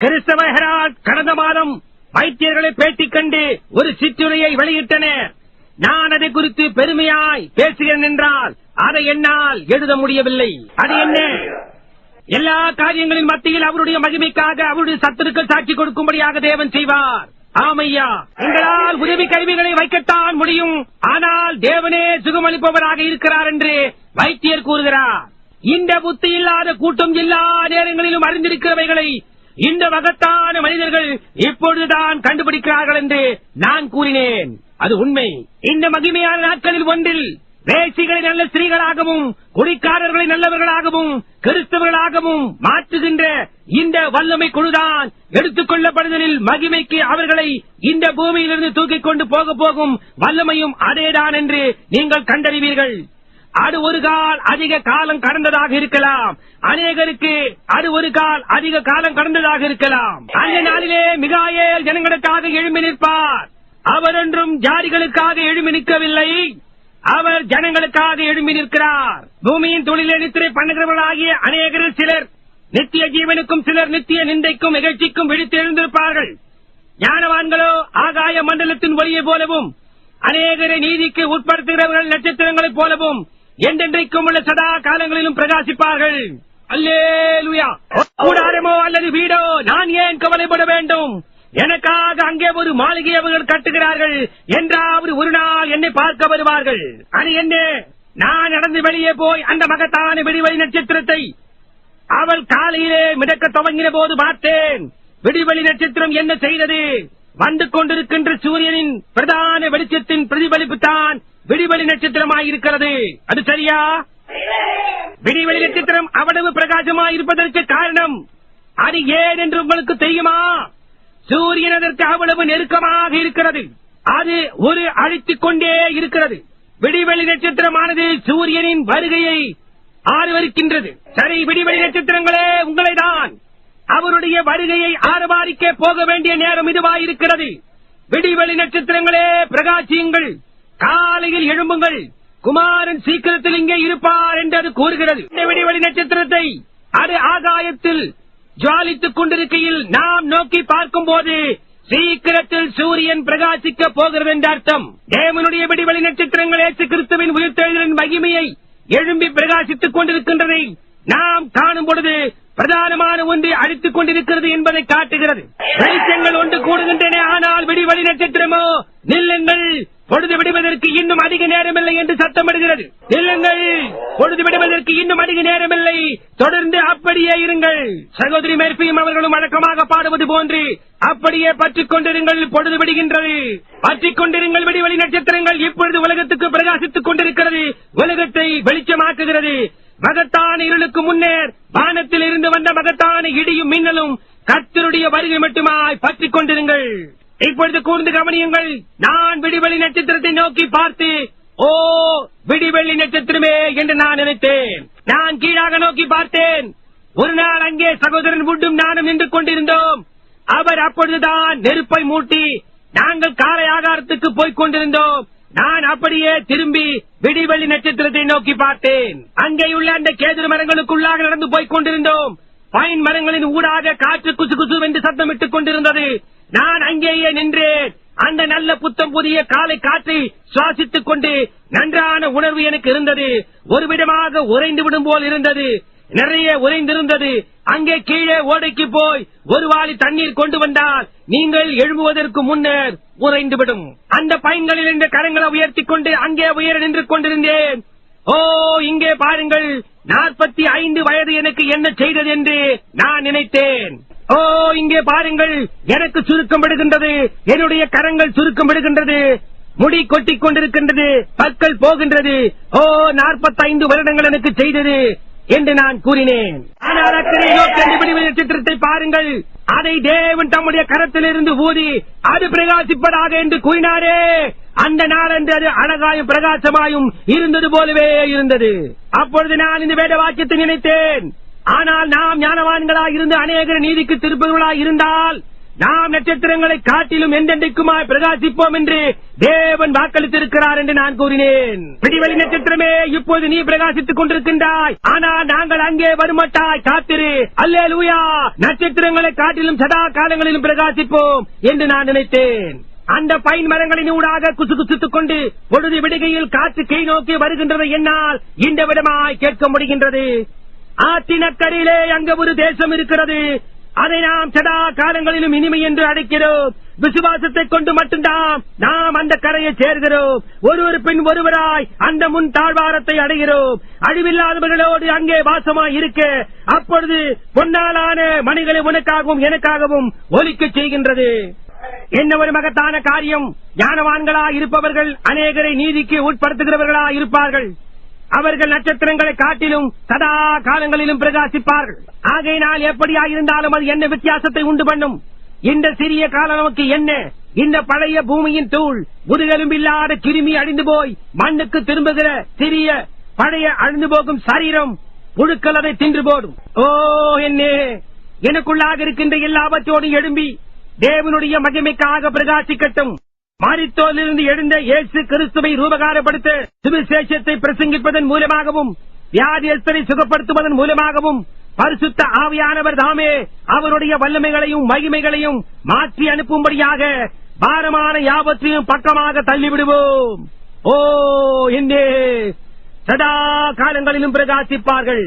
கிறிஸ்தவர்களால் கடந்த மாதம் வைத்தியர்களை பேட்டி கண்டு ஒரு சிற்றுரையை வெளியிட்டனர் நான் அதை குறித்து பெருமையாய் பேசுகிறேன் என்றால் அதை என்னால் எழுத முடியவில்லை. அது என்ன? எல்லா காரியங்களின் மத்தியில் அவருடைய மகிமைக்காக அவருடைய சத்துருக்கள் சாட்சி கொடுக்கும்படியாக தேவன் செய்வார். ஆமையா. எங்களால் உதவி கருவிகளை வைக்கத்தான் முடியும். ஆனால் தேவனே சுகமளிப்பவராக இருக்கிறார் என்று வைத்தியர் கூறுகிறார். இந்த புத்தி இல்லாத கூட்டம் எல்லா நேரங்களிலும் அறிந்திருக்கிறவைகளை இந்த மகத்தான மனிதர்கள் இப்பொழுதுதான் கண்டுபிடிக்கிறார்கள் என்று நான் கூறினேன். அது உண்மை. இந்த மகிமையான நாட்களில் ஒன்றில் வேசிகளை நல்ல ஸ்திரீகளாகவும் குடிக்காரர்களை நல்லவர்களாகவும் கிறிஸ்தவர்களாகவும் மாற்றுகின்ற இந்த வல்லமை குழுதான் எடுத்துக் கொள்ளப்படுதலில் மகிமைக்கு அவர்களை இந்த பூமியிலிருந்து தூக்கிக் கொண்டு போக போகும் வல்லமையும் அதேதான் என்று நீங்கள் கண்டறிவீர்கள். அது ஒரு கால் அதிக காலம் கடந்ததாக இருக்கலாம். அநேகருக்கு அது ஒரு கால் அதிக காலம் கடந்ததாக இருக்கலாம். அந்த நாளிலே மிகாயல் ஜனங்களுக்காக எழும்பி நிற்பார். அவர் ஒன்றும் ஜாதிகளுக்காக எழும்பி நிற்கவில்லை. அவர் ஜனங்களுக்காக எழும்பி நிற்கிறார். பூமியின் தொழிலை நித்திரை பண்ணுகிறவர்களாகிய அநேகரில் சிலர் நித்திய ஜீவனுக்கும் சிலர் நித்திய நிந்தைக்கும் நிகழ்ச்சிக்கும் விழித்து எழுந்திருப்பார்கள் ஞானவான்களோ ஆகாய மண்டலத்தின் ஒளியை போலவும் அநேகரை நீதிக்கு உட்படுத்துகிறவர்கள் நட்சத்திரங்களைப் போலவும் என்றென்றைக்கும் உள்ள சதா காலங்களிலும் பிரகாசிப்பார்கள். அல்லேலுயா. கூடாரமோ அல்லது வீடோ நான் ஏன் கவலைப்பட வேண்டும்? எனக்காக அங்கே ஒரு மாளிகை அவர்கள் கட்டுகிறார்கள். என்றாவது ஒரு நாள் என்னை பார்க்க வருவார்கள். அது என்ன? நான் நடந்து வெளியே போய் அந்த மகத்தான விடிவெளி நட்சத்திரத்தை அவள் காலையிலே மிதக்க துவங்கின போது பார்த்தேன். விடிவெளி நட்சத்திரம் என்ன செய்தது? வந்து கொண்டிருக்கின்ற சூரியனின் பிரதான வெளிச்சத்தின் பிரதிபலிப்பு தான் விடிவெளி நட்சத்திரமாயிருக்கிறது. அது சரியா? விடிவெளி நட்சத்திரம் அவ்வளவு பிரகாசமாய் இருப்பதற்கு காரணம் அது ஏன் என்று உங்களுக்கு தெரியுமா? சூரியன் அதற்கு அவ்வளவு நெருக்கமாக இருக்கிறது. அது ஒரு அழித்துக் கொண்டே இருக்கிறது. விடிவெளி நட்சத்திரமானது சூரியனின் வருகையை ஆர்வரிக்கின்றது சரி விடிவெளி நட்சத்திரங்களே உங்களைதான் அவருடைய வருகையை ஆரவாரிக்க போக வேண்டிய நேரம் இதுவாயிருக்கிறது. விடிவெளி நட்சத்திரங்களே பிரகாசியுங்கள். காலையில் எழும்புங்கள். குமாரன் சீக்கிரத்தில் இங்கே இருப்பார் என்று அது கூறுகிறது. இந்த விடிவெளி நட்சத்திரத்தை அது ஆகாயத்தில் ஜுவாலித்துக் கொண்டிருக்கையில் நாம் நோக்கி பார்க்கும் போது சீக்கிரத்தில் சூரியன் பிரகாசிக்க போகிறது என்ற அர்த்தம். தேவனுடைய விடிவெளி நட்சத்திரங்கள் ஏசு கிறிஸ்துவின் உயிர்த்தெழுதலின் மகிமையை எழும்பி பிரகாசித்துக் கொண்டிருக்கின்றதை நாம் காணும் பொழுது பிரதானமான ஒன்றை அழித்துக் கொண்டிருக்கிறது என்பதை காட்டுகிறது. வெளிச்சங்கள் ஒன்று கூடுகின்றன ஆனால் விடிவழி நட்சத்திரமோ? நில்லுங்கள் பொழுது விடுவதற்கு இன்னும் அதிக நேரமில்லை என்று சத்தமிடுகிறது. நில்லுங்கள் பொழுது விடுவதற்கு இன்னும் அதிக நேரமில்லை. தொடர்ந்து அப்படியே இருங்கள். சகோதரி மேற்பியும் அவர்களும் வழக்கமாக பாடுவது போன்று அப்படியே பற்றிக் கொண்டிருங்கள் பொழுது விடுகின்றது. பற்றிக் கொண்டிருங்கள் விடிவெளி நட்சத்திரங்கள் இப்பொழுது உலகத்துக்கு பிரகாசித்துக் கொண்டிருக்கிறது. உலகத்தை வெளிச்சமாக்குகிறது. மகத்தான இருளுக்கு முன்னேர் வானத்தில் இருந்து வந்த மகத்தான இடியும் மின்னலும் கர்த்தருடைய வருகை மட்டுமாய் பற்றிக் கொண்டிருங்கள். இப்பொழுது கூர்ந்து கவனியுங்கள். நான் விடிவெளி நட்சத்திரத்தை நோக்கி பார்த்து ஓ விடிவெள்ளி நட்சத்திரமே என்று நான் நினைத்தேன். நான் கீழாக நோக்கி பார்த்தேன். ஒரு நாள் அங்கே சகோதரன் வுட்டும் நானும் நின்று கொண்டிருந்தோம். அவர் அப்பொழுதுதான் நெருப்பை மூட்டி நாங்கள் காலை ஆகாரத்துக்கு போய்க் கொண்டிருந்தோம். நான் அப்படியே திரும்பி விடிவெளி நட்சத்திரத்தை நோக்கி பார்த்தேன். அங்கே உள்ள அந்த கேதுரு மரங்களுக்குள்ளாக நடந்து போய்க் கொண்டிருந்தோம். பைன் மரங்களின் ஊடாக காற்று குசு குசு என்று சத்தமிட்டுக் கொண்டிருந்தது. நான் அங்கேயே நின்றேன். அந்த நல்ல புத்தம் புதிய காலை காற்றை சுவாசித்துக் கொண்டு நன்றான உணர்வு எனக்கு இருந்தது. ஒரு விதமாக உறைந்து விடும் போல் இருந்தது. நிறைய உறைந்திருந்தது. அங்கே கீழே ஓடைக்கு போய் ஒரு வாளி தண்ணீர் கொண்டு வந்தால் நீங்கள் எழும்புவதற்கு முன்னர் உறைந்துவிடும். அந்த பயன்களில் இந்த கரங்களை உயர்த்தி கொண்டு அங்கே உயர நின்று கொண்டிருந்தேன். ஓ இங்கே பாருங்கள் நாற்பத்தி ஐந்து வயது எனக்கு என்ன செய்தது என்று நான் நினைத்தேன். ஓ இங்கே பாருங்கள் எனக்கு சுருக்கம் விடுகின்றது என்னுடைய கரங்கள் சுருக்கம் விடுகின்றது. முடி கொட்டிக் கொண்டிருக்கின்றது பற்கள் போகின்றது. ஓ நாற்பத்தைந்து வருடங்கள் எனக்கு செய்தது. என்று நான் கூறினேன். ஆனால் பாருங்கள். அதை தேவன் தம்முடைய கரத்திலிருந்து ஊதி அது பிரகாசிப்பதாக என்று கூறினாரே. அந்த நாளன்று அது அழகாயும் பிரகாசமாயும் இருந்தது போலவே இருந்தது. அப்பொழுது நான் இந்த வேத வாக்கியத்தை நினைத்தேன். ஆனால் நாம் ஞானவான்களாக இருந்து அநேகர் நீதிக்கு திருப்பவர்களாக இருந்தால் நாம் நட்சத்திரங்களை காட்டிலும் எந்தெந்தைக்குமாய் பிரகாசிப்போம் என்று தேவன் வாக்களித்திருக்கிறார் என்று நான் கூறினேன். பிடிவெளி நட்சத்திரமே இப்போது நீ பிரகாசித்துக் கொண்டிருக்கின்றாய். ஆனால் நாங்கள் அங்கே வருமட்டாய் காத்திரு. அல்லே லூயா நட்சத்திரங்களை காட்டிலும் சதா காலங்களிலும் பிரகாசிப்போம் என்று நான் நினைத்தேன். அந்த பைன் மரங்களின் ஊடாக குசு குசுத்துக் கொண்டு பொழுது விடுகையில் காற்று கை நோக்கி வருகின்றது என்னால் இந்த விடமாய் கேட்க முடிகின்றது. ஆற்றினக்கரையிலே அங்கு ஒரு தேசம் இருக்கிறது. அதை நாம் சதா காலங்களிலும் இனிமை என்று அழைக்கிறோம். விசுவாசத்தை கொண்டு மட்டும்தான் நாம் அந்த கரையை சேர்கிறோம். ஒருவர் பின் ஒருவராய் அந்த முன் தாழ்வாரத்தை அடைகிறோம். அழிவில்லாதவர்களோடு அங்கே வாசமாய் இருக்க அப்பொழுது பொன்னாலான மணிகளை உனக்காகவும் எனக்காகவும் ஒலிக்கச் செய்கின்றது. என்ன ஒரு மகத்தான காரியம்? ஞானவான்களாய் இருப்பவர்கள் அநேகரை நீதிக்கு உட்படுத்துகிறவர்களாய் இருப்பார்கள். அவர்கள் நட்சத்திரங்களை காட்டிலும் சதா காலங்களிலும் பிரகாசிப்பார்கள். ஆகையினால் எப்படியாயிருந்தாலும் அது என்ன வித்தியாசத்தை உண்டு பண்ணும்? இந்த சிறிய காலம் நமக்கு என்ன? இந்த பழைய பூமியின் தூள் முதுகெலும்பில்லாத கிருமி அழிந்து போய் மண்ணுக்கு திரும்புகிற சிறிய பழைய அழிந்து போகும் சரீரம் புழுக்கள் அதை தின்று போடும். ஓ என்னே! எனக்குள்ளாக இருக்கின்ற எல்லாவற்றோடும் எழும்பி தேவனுடைய மகிமைக்காக பிரகாசிக்கட்டும். மாரித்தோலிருந்து எழுந்த இயேசு கிறிஸ்துவை ரூபகாரப்படுத்த சுவிசேஷத்தை பிரசங்கிப்பதன் மூலமாகவும் வியாதியஸ்தரை சுகப்படுத்துவதன் மூலமாகவும் பரிசுத்த ஆவியானவர் தாமே அவருடைய வல்லமைகளையும் மகிமைகளையும் மாற்றி அனுப்பும்படியாக பாரமான யாவற்றையும் பக்கமாக தள்ளிவிடுவோம். ஓ என்னே சதா காலங்களிலும் பிரகாசிப்பார்கள்.